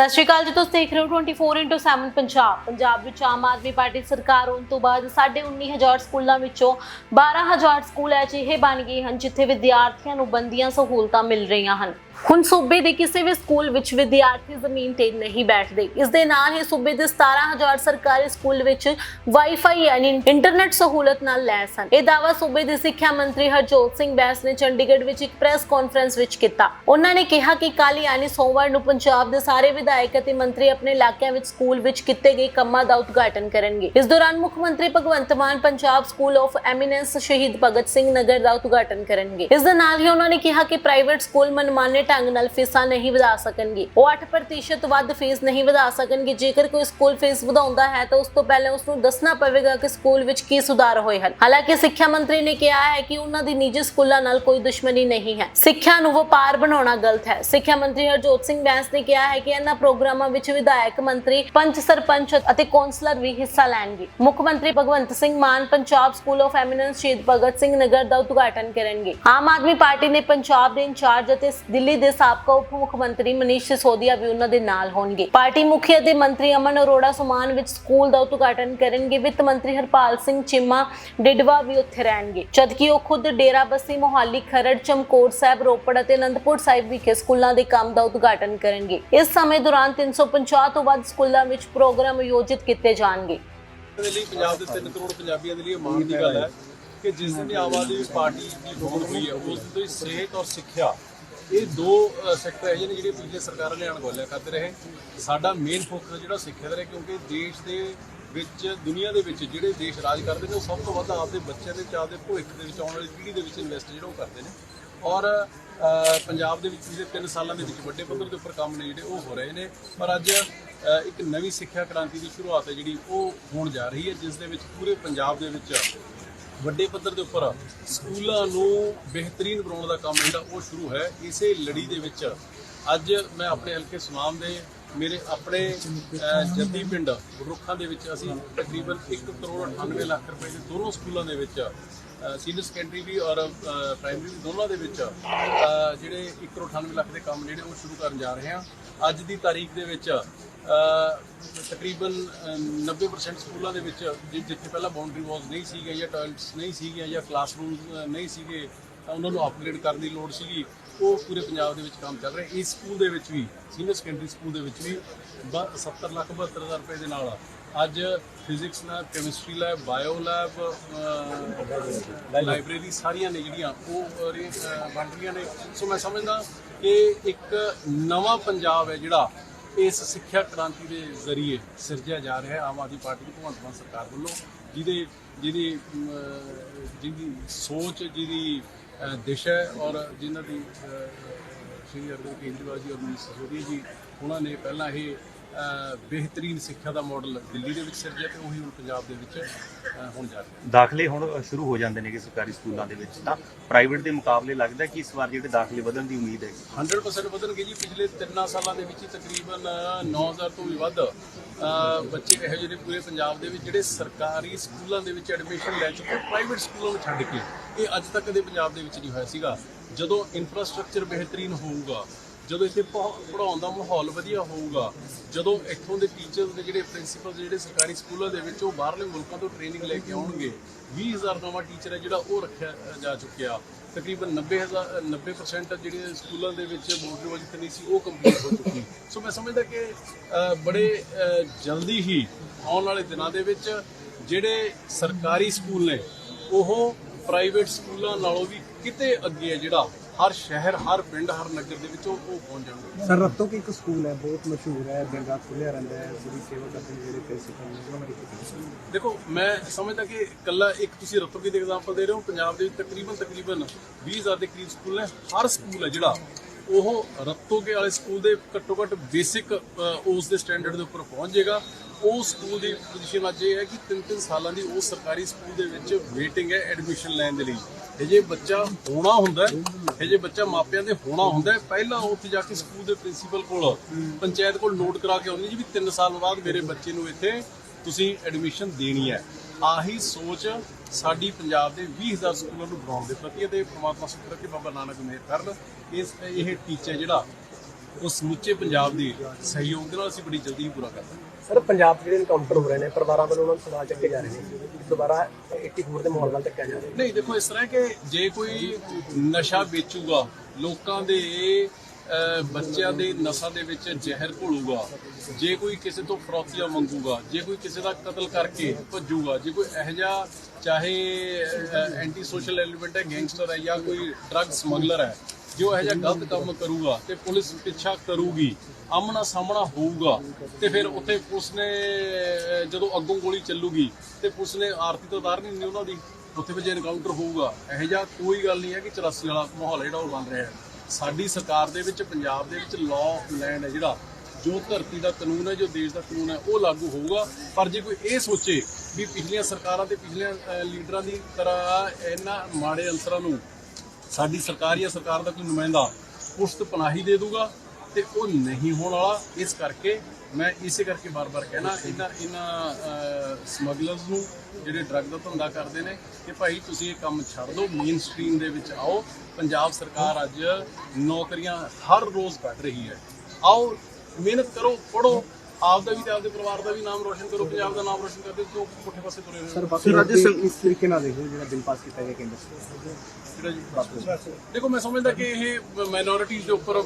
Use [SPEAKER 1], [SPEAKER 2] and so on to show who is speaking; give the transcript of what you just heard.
[SPEAKER 1] ਸਤਿ ਸ਼੍ਰੀ ਅਕਾਲ ਜੀ, ਤੁਸੀਂ ਦੇਖ ਰਹੇ ਹੋ 24/7 ਪੰਜਾਬ। ਪੰਜਾਬ ਵਿੱਚ ਆਮ ਆਦਮੀ ਪਾਰਟੀ ਸਰਕਾਰ ਹੋਣ ਤੋਂ ਬਾਅਦ 19500 ਸਕੂਲਾਂ ਵਿੱਚੋਂ 12000 ਸਕੂਲ ਅਜਿਹੇ ਬਣ ਗਏ ਹਨ ਜਿੱਥੇ ਵਿਦਿਆਰਥੀਆਂ ਨੂੰ ਬੰਦੀਆਂ ਸਹੂਲਤਾਂ ਮਿਲ ਰਹੀਆਂ ਹਨ। ਹੁਣ ਸੂਬੇ ਦੇ ਕਿਸੇ ਵੀ ਸਕੂਲ ਵਿੱਚ ਵਿਦਿਆਰਥੀ ਜ਼ਮੀਨ ਤੇ ਨਹੀਂ ਬੈਠਦੇ। ਇਸ ਦੇ ਨਾਲ ਹੀ ਸੂਬੇ ਦੇ 17000 ਸਰਕਾਰੀ ਸਕੂਲ ਵਿੱਚ ਵਾਈਫਾਈ ਯਾਨੀ ਇੰਟਰਨੈਟ ਸਹੂਲਤ ਨਾਲ ਲੈਸ ਹਨ। ਇਹ ਦਾਅਵਾ ਸੂਬੇ ਦੇ ਸਿੱਖਿਆ ਮੰਤਰੀ ਹਰਜੋਤ ਸਿੰਘ ਬੈਂਸ ਨੇ ਚੰਡੀਗੜ੍ਹ ਵਿੱਚ ਇੱਕ ਪ੍ਰੈਸ ਕਾਨਫਰੰਸ ਵਿੱਚ ਕੀਤਾ। ਉਹਨਾਂ ਨੇ ਕਿਹਾ ਕਿ ਕੱਲ੍ਹ ਯਾਨੀ ਸੋਮਵਾਰ ਨੂੰ ਪੰਜਾਬ ਦੇ ਸਾਰੇ ਵਿਧਾਇਕ ਅਤੇ ਮੰਤਰੀ ਆਪਣੇ ਇਲਾਕਿਆਂ ਵਿੱਚ ਸਕੂਲ ਵਿੱਚ ਕੀਤੇ ਗਏ ਕੰਮਾਂ ਦਾ ਉਦਘਾਟਨ ਕਰਨਗੇ। ਇਸ ਦੌਰਾਨ ਮੁੱਖ ਮੰਤਰੀ Bhagwant Mann, Punjab school of eminence Shaheed Bhagat Singh ਨਗਰ ਦਾ ਉਦਘਾਟਨ ਕਰਨਗੇ। ਇਸ ਦੇ ਨਾਲ ਹੀ ਉਹਨਾਂ ਨੇ ਕਿਹਾ ਕਿ ਪ੍ਰਾਈਵੇਟ ਸਕੂਲ ਮਨਮਾਨੇ ਢੰਗ ਨਾਲ ਫੀਸਾਂ ਨਹੀਂ ਵਧਾ ਸਕਣਗੇ। ਉਹ 8% ਵੱਧ ਫੀਸ ਨਹੀਂ ਵਧਾ ਸਕਣਗੇ। ਜੇਕਰ ਕੋਈ ਸਕੂਲ ਫੀਸ ਵਧਾਉਂਦਾ ਹੈ ਤਾਂ ਉਸ ਤੋਂ ਪਹਿਲਾਂ ਉਸ ਨੂੰ ਦੱਸਣਾ ਪਵੇਗਾ ਕਿ ਸਕੂਲ ਵਿੱਚ ਕੀ ਸੁਧਾਰ ਹੋਏ ਹਨ। ਹਾਲਾਂਕਿ ਸਿੱਖਿਆ ਮੰਤਰੀ ਨੇ ਕਿਹਾ ਹੈ ਕਿ ਉਹਨਾਂ ਦੀ ਨਿੱਜੀ ਸਕੂਲਾਂ ਨਾਲ ਕੋਈ ਦੁਸ਼ਮਣੀ ਨਹੀਂ ਹੈ। ਸਿੱਖਿਆ ਨੂੰ ਵਪਾਰ ਬਣਾਉਣਾ ਗਲਤ ਹੈ। ਸਿੱਖਿਆ ਮੰਤਰੀ ਹਰਜੋਤ ਸਿੰਘ ਬੈਂਸ ਨੇ ਕਿਹਾ ਹੈ ਕਿ ਇਹਨਾਂ ਪ੍ਰੋਗਰਾਮਾਂ ਵਿੱਚ ਵਿਧਾਇਕ ਮੰਤਰੀ, ਪੰਚ ਸਰਪੰਚ ਅਤੇ ਕੌਂਸਲਰ ਵੀ ਹਿੱਸਾ ਲੈਣਗੇ। ਮੁੱਖ ਮੰਤਰੀ Bhagwant Singh Mann Punjab school of eminence Shaheed Bhagat Singh ਨਗਰ ਦਾ ਉਦਘਾਟਨ ਕਰਨਗੇ। ਆਮ ਆਦਮੀ ਪਾਰਟੀ ਨੇ ਪੰਜਾਬ ਦੇ ਇੰਚਾਰਜ ਅਤੇ ਦਿੱਲੀ ਦੇ ਸਾਬਕਾ ਉਪ ਮੁੱਖ ਮੰਤਰੀ ਮਨੀਸ਼ ਸਿਸੋਦੀਆ ਵੀ ਉਹਨਾਂ ਦੇ ਨਾਲ ਹੋਣਗੇ। ਪਾਰਟੀ ਮੁਖੀ ਅਤੇ ਮੰਤਰੀ ਅਮਨ ਅਰੋੜਾ ਸੁਮਾਨ ਵਿੱਚ ਸਕੂਲ ਦਾ ਉਦਘਾਟਨ ਕਰਨਗੇ। ਵਿੱਤ ਮੰਤਰੀ ਹਰਪਾਲ ਸਿੰਘ ਚੀਮਾ ਡਿਡਵਾ ਵੀ ਉੱਥੇ ਰਹਿਣਗੇ। ਜਦਕਿ ਉਹ ਖੁਦ ਡੇਰਾ ਬੱਸੀ ਮੋਹਾਲੀ, ਖਰੜ, ਚਮਕੌਰ ਸਾਹਿਬ, ਰੋਪੜ ਅਤੇ ਅਨੰਦਪੁਰ ਸਾਹਿਬ ਵਿਖੇ ਸਕੂਲਾਂ ਦੇ ਕੰਮ ਦਾ ਉਦਘਾਟਨ ਕਰਨਗੇ। ਇਸ ਸਮੇਂ ਦੌਰਾਨ 350 ਤੋਂ ਵੱਧ ਸਕੂਲਾਂ ਵਿੱਚ ਪ੍ਰੋਗਰਾਮ ਆਯੋਜਿਤ ਕੀਤੇ ਜਾਣਗੇ।
[SPEAKER 2] ਦੇ ਲਈ ਪੰਜਾਬ ਦੇ 3 ਕਰੋੜ ਪੰਜਾਬੀਆਂ ਦੇ ਲਈ ਮਾਣ ਦੀ ਗੱਲ ਹੈ ਕਿ ਜਿਸ ਦਿਨ ਆਮ ਆਦਮੀ ਪਾਰਟੀ ਦੀ ਚੋਣ ਹੋਈ ਹੈ, ਉਸ ਤੋਂ ਸਿਹਤ ਔਰ ਸਿੱਖਿਆ, ਇਹ ਦੋ ਸੈਕਟਰ ਹੈ ਜਿਹੜੇ ਜਿਹੜੇ ਪਿਛਲੇ ਸਰਕਾਰਾਂ ਨੇ ਅਣਗੌਲਿਆ ਕਰਦੇ ਰਹੇ। ਸਾਡਾ ਮੇਨ ਫੋਕਸ ਜਿਹੜਾ ਸਿੱਖਿਆ ਦਾ ਰਿਹਾ ਕਿਉਂਕਿ ਦੇਸ਼ ਦੇ ਵਿੱਚ, ਦੁਨੀਆ ਦੇ ਵਿੱਚ ਜਿਹੜੇ ਦੇਸ਼ ਰਾਜ ਕਰਦੇ ਨੇ, ਉਹ ਸਭ ਤੋਂ ਵੱਧ ਆਪਦੇ ਬੱਚਿਆਂ ਦੇ, ਚਾਹ ਦੇ ਭਵਿੱਖ ਦੇ ਵਿੱਚ ਆਉਣ ਵਾਲੀ ਪੀੜ੍ਹੀ ਦੇ ਵਿੱਚ ਇਨਵੈਸਟ ਜਿਹੜਾ ਉਹ ਕਰਦੇ ਨੇ। ਔਰ ਪੰਜਾਬ ਦੇ ਵਿੱਚ ਪਿਛਲੇ 3 ਸਾਲਾਂ ਦੇ ਵਿੱਚ ਵੱਡੇ ਪੱਧਰ ਦੇ ਉੱਪਰ ਕੰਮ ਨੇ ਜਿਹੜੇ ਉਹ ਹੋ ਰਹੇ ਨੇ। ਪਰ ਅੱਜ ਇੱਕ ਨਵੀਂ ਸਿੱਖਿਆ ਕ੍ਰਾਂਤੀ ਦੀ ਸ਼ੁਰੂਆਤ ਹੈ ਜਿਹੜੀ ਉਹ ਹੋਣ ਜਾ ਰਹੀ ਹੈ, ਜਿਸ ਦੇ ਵਿੱਚ ਪੂਰੇ ਪੰਜਾਬ ਦੇ ਵਿੱਚ ਵੱਡੇ ਪੱਧਰ ਦੇ ਉੱਪਰ ਸਕੂਲਾਂ ਨੂੰ ਬਿਹਤਰੀਨ ਬਣਾਉਣ ਦਾ ਕੰਮ ਜਿਹੜਾ ਉਹ ਸ਼ੁਰੂ ਹੈ। ਇਸੇ ਲੜੀ ਦੇ ਵਿੱਚ ਅੱਜ ਮੈਂ ਆਪਣੇ ਹਲਕੇ ਸੁਨਾਮ ਦੇ ਮੇਰੇ ਆਪਣੇ ਜੱਦੀ ਪਿੰਡ ਰੁੱਖਾਂ ਦੇ ਵਿੱਚ ਅਸੀਂ ਤਕਰੀਬਨ 1 ਕਰੋੜ 98 ਲੱਖ ਰੁਪਏ ਦੇ ਦੋਨੋਂ ਸਕੂਲਾਂ ਦੇ ਵਿੱਚ ਸੀਨੀਅਰ ਸੈਕੰਡਰੀ ਵੀ ਔਰ ਪ੍ਰਾਇਮਰੀ ਵੀ ਦੋਨਾਂ ਦੇ ਵਿੱਚ ਜਿਹੜੇ 1 ਕਰੋੜ 98 ਲੱਖ ਦੇ ਕੰਮ ਜਿਹੜੇ ਉਹ ਸ਼ੁਰੂ ਕਰਨ ਜਾ ਰਹੇ ਹਾਂ। ਅੱਜ ਦੀ ਤਾਰੀਖ ਦੇ ਵਿੱਚ ਤਕਰੀਬਨ ਅਹ, 90% ਸਕੂਲਾਂ ਦੇ ਵਿੱਚ ਜਿੱਥੇ ਪਹਿਲਾਂ ਬਾਉਂਡਰੀ ਵਾਲਸ ਨਹੀਂ ਸੀਗੇ ਜਾਂ ਟਾਇਲਟਸ ਨਹੀਂ ਸੀਗੇ ਜਾਂ ਕਲਾਸਰੂਮਸ ਨਹੀਂ ਸੀਗੇ ਤਾਂ ਉਹਨਾਂ ਨੂੰ ਅਪਗ੍ਰੇਡ ਕਰਨ ਦੀ ਲੋੜ ਸੀਗੀ। ਉਹ ਪੂਰੇ ਪੰਜਾਬ ਦੇ ਵਿੱਚ ਕੰਮ ਚੱਲ ਰਿਹਾ। ਇਸ ਸਕੂਲ ਦੇ ਵਿੱਚ ਵੀ ਸੀਨੀਅਰ ਸੈਕੰਡਰੀ ਸਕੂਲ ਦੇ ਵਿੱਚ ਵੀ ਬ- 70 ਲੱਖ 72 ਹਜ਼ਾਰ ਰੁਪਏ ਦੇ ਨਾਲ ਅੱਜ physics lab chemistry lab bio lab library ਸਾਰੀਆਂ ਨੇ ਜਿਹੜੀਆਂ ਉਹ ਅਹ, ਬਣ ਰਹੀਆਂ ਨੇ। ਸੋ ਮੈਂ ਸਮਝਦਾ ਕਿ ਇੱਕ ਨਵਾਂ ਪੰਜਾਬ ਹੈ ਜਿਹੜਾ ਇਸ ਸਿੱਖਿਆ ਕ੍ਰਾਂਤੀ ਦੇ ਜ਼ਰੀਏ ਸਿਰਜਿਆ ਜਾ ਰਿਹਾ ਹੈ। ਆਮ ਆਦਮੀ ਪਾਰਟੀ ਦੀ ਭਗਵੰਤ ਮਾਨ ਸਰਕਾਰ ਵੱਲੋਂ ਜਿਹਦੇ ਜਿਹਦੀ ਜਿਹਦੀ ਸੋਚ ਜਿਹਦੀ ਦਿਸ਼ਾ ਹੈ ਔਰ ਜਿਨ੍ਹਾਂ ਦੀ ਸ਼੍ਰੀ ਅਰਵਿੰਦ ਕੇਜਰੀਵਾਲ ਜੀ ਔਰ ਮਨੀਸ਼ ਸਿਸੋਦੀਆ ਜੀ ਉਹਨਾਂ ਨੇ ਪਹਿਲਾਂ ਇਹ ਬਿਹਤਰੀਨ ਸਿੱਖਿਆ ਦਾ ਮਾਡਲ ਦਿੱਲੀ ਦੇ ਵਿੱਚ ਸਿਰਜਿਆ ਤੇ ਉਹੀ ਹੁਣ ਪੰਜਾਬ ਦੇ ਵਿੱਚ ਹੋਣ ਜਾ ਰਿਹਾ।
[SPEAKER 3] ਦਾਖਲੇ ਹੁਣ ਸ਼ੁਰੂ ਹੋ ਜਾਂਦੇ ਨੇ ਕਿ ਸਰਕਾਰੀ ਸਕੂਲਾਂ ਦੇ ਵਿੱਚ। ਤਾਂ ਪ੍ਰਾਈਵੇਟ ਦੇ ਮੁਕਾਬਲੇ ਲੱਗਦਾ ਕਿ ਇਸ ਵਾਰ ਜਿਹੜੇ ਦਾਖਲੇ ਵਧਣ ਦੀ ਉਮੀਦ ਹੈ?
[SPEAKER 2] 100% ਵਧਣਗੇ ਜੀ। ਪਿਛਲੇ 3 ਸਾਲਾਂ ਦੇ ਵਿੱਚ ਤਕਰੀਬਨ 9000 ਤੋਂ ਵੀ ਵੱਧ ਬੱਚੇ ਇਹੋ ਜਿਹੇ ਨੇ ਪੂਰੇ ਪੰਜਾਬ ਦੇ ਵਿੱਚ ਜਿਹੜੇ ਸਰਕਾਰੀ ਸਕੂਲਾਂ ਦੇ ਵਿੱਚ ਐਡਮਿਸ਼ਨ ਲੈ ਚੁੱਕੇ ਪ੍ਰਾਈਵੇਟ ਸਕੂਲਾਂ ਨੂੰ ਛੱਡ ਕੇ। ਇਹ ਅੱਜ ਤੱਕ ਕਦੇ ਪੰਜਾਬ ਦੇ ਵਿੱਚ ਨਹੀਂ ਹੋਇਆ ਸੀਗਾ। ਜਦੋਂ ਇਨਫਰਾਸਟ੍ਰਕਚਰ ਬਿਹਤਰੀਨ ਹੋਊਗਾ ਜਦੋਂ ਇੱਥੇ ਪੜ੍ਹਾ- ਪੜ੍ਹਾਉਣ ਦਾ ਮਾਹੌਲ ਵਧੀਆ ਹੋਊਗਾ, ਜਦੋਂ ਇੱਥੋਂ ਦੇ ਟੀਚਰਸ ਦੇ ਜਿਹੜੇ ਪ੍ਰਿੰਸੀਪਲ ਜਿਹੜੇ ਸਰਕਾਰੀ ਸਕੂਲਾਂ ਦੇ ਵਿੱਚ ਉਹ ਬਾਹਰਲੇ ਮੁਲਕਾਂ ਤੋਂ ਟ੍ਰੇਨਿੰਗ ਲੈ ਕੇ ਆਉਣਗੇ 20000 ਨਵਾਂ ਟੀਚਰ ਹੈ ਜਿਹੜਾ ਉਹ ਰੱਖਿਆ ਜਾ ਚੁੱਕਿਆ। ਤਕਰੀਬਨ 90000 90% ਜਿਹੜੇ ਸਕੂਲਾਂ ਦੇ ਵਿੱਚ ਬੋਰਡ ਦੀ ਜਿੱਥੇ ਨਹੀਂ ਸੀ, ਉਹ ਕੰਪਲੀਟ ਹੋ ਚੁੱਕੀ। ਸੋ ਮੈਂ ਸਮਝਦਾ ਕਿ ਬੜੇ ਜਲਦੀ ਹੀ ਆਉਣ ਵਾਲੇ ਦਿਨਾਂ ਦੇ ਵਿੱਚ ਜਿਹੜੇ ਸਰਕਾਰੀ ਸਕੂਲ ਨੇ, ਉਹ ਪ੍ਰਾਈਵੇਟ ਸਕੂਲਾਂ ਨਾਲੋਂ ਵੀ ਕਿਤੇ ਅੱਗੇ ਹੈ ਜਿਹੜਾ ਹਰ ਸ਼ਹਿਰ ਹਰ ਪਿੰਡ ਹਰ ਨਗਰ ਦੇ ਵਿੱਚ ਉਹ ਉਹ ਪਹੁੰਚ ਜਾਣਗੇ।
[SPEAKER 4] ਸਰ ਰੱਤੋ ਕੀ ਇੱਕ ਸਕੂਲ ਹੈ? ਬਹੁਤ ਮਸ਼ਹੂਰ ਹੈ ਰਾਤ ਖੁੱਲਿਆ ਰਹਿੰਦਾ ਹੈ ਬੜੀ ਸੇਵਾ ਕਰਦੇ ਨੇ ਜਿਹੜੇ ਪ੍ਰਿੰਸੀਪਲ ਨੇ ਉਹਨਾਂ ਬਾਰੇ ਕੀ ਕਹਿਣਾ?
[SPEAKER 2] ਦੇਖੋ ਮੈਂ ਸਮਝਦਾ ਕਿ ਇਕੱਲਾ ਇੱਕ ਤੁਸੀਂ ਰਤੋਗੀ ਦੇ ਐਗਜ਼ਾਮਪਲ ਦੇ ਰਹੇ ਹੋ ਪੰਜਾਬ ਦੇ ਵਿੱਚ ਤਕਰੀਬਨ ਤਕਰੀਬਨ 20000 ਦੇ ਕਰੀਬ ਸਕੂਲ ਨੇ। ਹਰ ਸਕੂਲ ਹੈ ਜਿਹੜਾ ਉਹ ਰਤੋਗੇ ਵਾਲੇ ਸਕੂਲ ਦੇ ਘੱਟੋ ਘੱਟ ਬੇਸਿਕ ਉਸ ਦੇ ਸਟੈਂਡਰਡ ਦੇ ਉੱਪਰ ਪਹੁੰਚ ਜਾਏਗਾ। ਉਹ ਸਕੂਲ ਦੀ ਪੋਜੀਸ਼ਨ ਅੱਜ ਇਹ ਹੈ ਕਿ ਤਿੰਨ ਤਿੰਨ ਸਾਲਾਂ ਦੀ ਉਹ ਸਰਕਾਰੀ ਸਕੂਲ ਦੇ ਵਿੱਚ ਵੇਟਿੰਗ ਹੈ ਐਡਮਿਸ਼ਨ ਲੈਣ ਦੇ ਲਈ। ਹਜੇ ਬੱਚਾ ਹੋਣਾ ਹੁੰਦਾ ਹਜੇ ਬੱਚਾ ਮਾਪਿਆਂ ਦੇ ਹੋਣਾ ਹੁੰਦਾ ਪਹਿਲਾਂ ਉੱਥੇ ਜਾ ਕੇ ਸਕੂਲ ਦੇ ਪ੍ਰਿੰਸੀਪਲ ਕੋਲ, ਪੰਚਾਇਤ ਕੋਲ ਨੋਟ ਕਰਾ ਕੇ ਆਉਂਦੀ ਜੀ ਵੀ 3 ਸਾਲ ਬਾਅਦ ਮੇਰੇ ਬੱਚੇ ਨੂੰ ਇੱਥੇ ਤੁਸੀਂ ਐਡਮਿਸ਼ਨ ਦੇਣੀ ਹੈ। ਆਹੀ ਸੋਚ ਸਾਡੀ ਪੰਜਾਬ ਦੇ 20000 ਸਕੂਲਾਂ ਨੂੰ ਬਣਾਉਣ ਦੇ ਪ੍ਰਤੀ ਹੈ ਤੇ ਪ੍ਰਮਾਤਮਾ ਸ਼ੁਕਰ ਕਿ ਬਾਬਾ ਨਾਨਕ ਮਿਹਰ ਕਰਨ। ਇਸ ਇਹ ਟੀਚਾ ਜਿਹੜਾ, ਉਹ ਸਮੁੱਚੇ ਪੰਜਾਬ ਦੇ ਸਹਿਯੋਗ ਦੇ ਨਾਲ ਅਸੀਂ ਬੜੀ ਜਲਦੀ ਹੀ ਪੂਰਾ ਕਰ ਦਾਂਗੇ
[SPEAKER 4] ਸਰ, ਪੰਜਾਬ 'ਚ ਜਿਹੜੇ ਇਨਕਾਊਂਟਰ ਹੋ ਰਹੇ ਨੇ, ਪਰਿਵਾਰਾਂ ਵੱਲੋਂ ਉਹਨਾਂ ਨੂੰ ਸਵਾਲ ਚੱਕੇ ਜਾ ਰਹੇ ਨੇ, ਦੁਬਾਰਾ 84 ਦੇ ਮਾਹੌਲ ਵੱਲ ਚੱਕਿਆ ਜਾ ਰਿਹਾ।
[SPEAKER 2] ਨਹੀਂ, ਦੇਖੋ, ਇਸ ਤਰ੍ਹਾਂ ਕਿ ਜੇ ਕੋਈ ਨਸ਼ਾ ਵੇਚੂਗਾ, ਲੋਕਾਂ ਦੇ ਬੱਚਿਆਂ ਦੇ ਨਸਾਂ ਦੇ ਵਿੱਚ ਜ਼ਹਿਰ ਘੋਲੂਗਾ, ਜੇ ਕੋਈ ਕਿਸੇ ਤੋਂ ਫਰੋਤੀਆਂ ਮੰਗੂਗਾ, ਜੇ ਕੋਈ ਕਿਸੇ ਦਾ ਕਤਲ ਕਰਕੇ ਭੱਜੂਗਾ, ਜੇ ਕੋਈ ਇਹੋ ਜਿਹਾ ਚਾਹੇ ਐਂਟੀ ਸੋਸ਼ਲ ਐਲੀਮੈਂਟ ਹੈ ਗੈਂਗਸਟਰ ਹੈ ਜਾਂ ਕੋਈ ਡਰੱਗ ਸਮਗਲਰ ਹੈ ਜੋ ਇਹੋ ਜਿਹਾ ਗਲਤ ਕੰਮ ਕਰੂਗਾ ਤੇ ਪੁਲਿਸ ਪਿੱਛਾ ਕਰੂਗੀ, ਆਮਣਾ ਸਾਹਮਣਾ ਹੋਊਗਾ, ਤੇ ਫਿਰ ਉੱਥੇ ਪੁਲਿਸ ਨੇ ਜਦੋਂ ਅੱਗੋਂ ਗੋਲੀ ਚੱਲੂਗੀ, ਤੇ ਪੁਲਿਸ ਨੇ ਆਰਤੀ ਤੋਂ ਉਤਾਰਨੀ ਨਹੀਂ ਉਹਨਾਂ ਦੀ, ਉੱਥੇ ਵਿੱਚ ਐਨਕਾਊਂਟਰ ਹੋਊਗਾ, ਇਹੋ ਜਿਹਾ ਕੋਈ ਗੱਲ ਨਹੀਂ ਹੈ ਕਿ 84 ਵਾਲਾ ਮਾਹੌਲ ਜਿਹੜਾ ਉਹ ਬਣ ਰਿਹਾ ਹੈ। ਸਾਡੀ ਸਰਕਾਰ ਦੇ ਵਿੱਚ, ਪੰਜਾਬ ਦੇ ਵਿੱਚ ਲਾਅ ਲੈਂਡ ਹੈ ਜਿਹੜਾ, ਜੋ ਧਰਤੀ ਦਾ ਕਾਨੂੰਨ ਹੈ, ਜੋ ਦੇਸ਼ ਦਾ ਕਾਨੂੰਨ ਹੈ, ਉਹ ਲਾਗੂ ਹੋਊਗਾ। ਪਰ ਜੇ ਕੋਈ ਇਹ ਸੋਚੇ ਵੀ ਪਿਛਲੀਆਂ ਸਰਕਾਰਾਂ ਤੇ ਪਿਛਲੀਆਂ ਲੀਡਰਾਂ ਦੀ ਤਰ੍ਹਾਂ ਇਹਨਾਂ ਮਾੜੇ ਅਨਸਰਾਂ ਨੂੰ ਸਾਡੀ ਸਰਕਾਰ ਜਾਂ ਸਰਕਾਰ ਦਾ ਕੋਈ ਨੁਮਾਇੰਦਾ ਪੁਸ਼ਤ ਪਨਾਹੀ ਦੇ ਦੂਗਾ ਤੇ ਉਹ ਨਹੀਂ ਹੋਣ ਵਾਲਾ। ਇਸ ਕਰਕੇ ਮੈਂ ਇਸੇ ਕਰਕੇ ਬਾਰ-ਬਾਰ ਕਹਿਣਾ, ਇਹਨਾਂ ਇਹਨਾਂ ਸਮਗਲਰਸ ਨੂੰ ਜਿਹੜੇ ਡਰੱਗ ਦਾ ਧੰਦਾ ਕਰਦੇ ਨੇ ਕਿ ਭਾਈ ਤੁਸੀਂ ਇਹ ਕੰਮ ਛੱਡ ਦਿਓ ਮੇਨ ਸਟ੍ਰੀਮ ਦੇ ਵਿੱਚ ਆਓ। ਪੰਜਾਬ ਸਰਕਾਰ ਅੱਜ ਨੌਕਰੀਆਂ ਹਰ ਰੋਜ਼ ਕੱਢ ਰਹੀ ਹੈ। ਆਓ, ਮਿਹਨਤ ਕਰੋ ਪੜੋ ਆਪ ਦਾ ਵੀ ਤੇ ਆਪਦੇ ਪਰਿਵਾਰ ਦਾ ਵੀ ਨਾਮ ਰੋਸ਼ਨ ਕਰੋ ਪੰਜਾਬ ਦਾ ਨਾਮ ਰੋਸ਼ਨ ਕਰਦੇ ਕਿਉਂ ਪੁੱਠੇ ਪਾਸੇ ਤੁਰੇ ਹੋਏ ਹੋ?
[SPEAKER 4] ਸਰ ਬਾਕੀ ਰਾਜੇ ਇਸ ਤਰੀਕੇ ਨਾਲ ਦੇਖੋ ਜਿਹੜਾ ਬਿੱਲ ਪਾਸ ਕੀਤਾ ਗਿਆ ਕੇਂਦਰ ਸਰਕਾਰ
[SPEAKER 2] ਜਿਹੜਾ ਜੀ ਦੇਖੋ ਮੈਂ ਸਮਝਦਾ ਕਿ ਇਹ ਮਾਈਨੋਰਿਟੀਜ਼ ਦੇ ਉੱਪਰ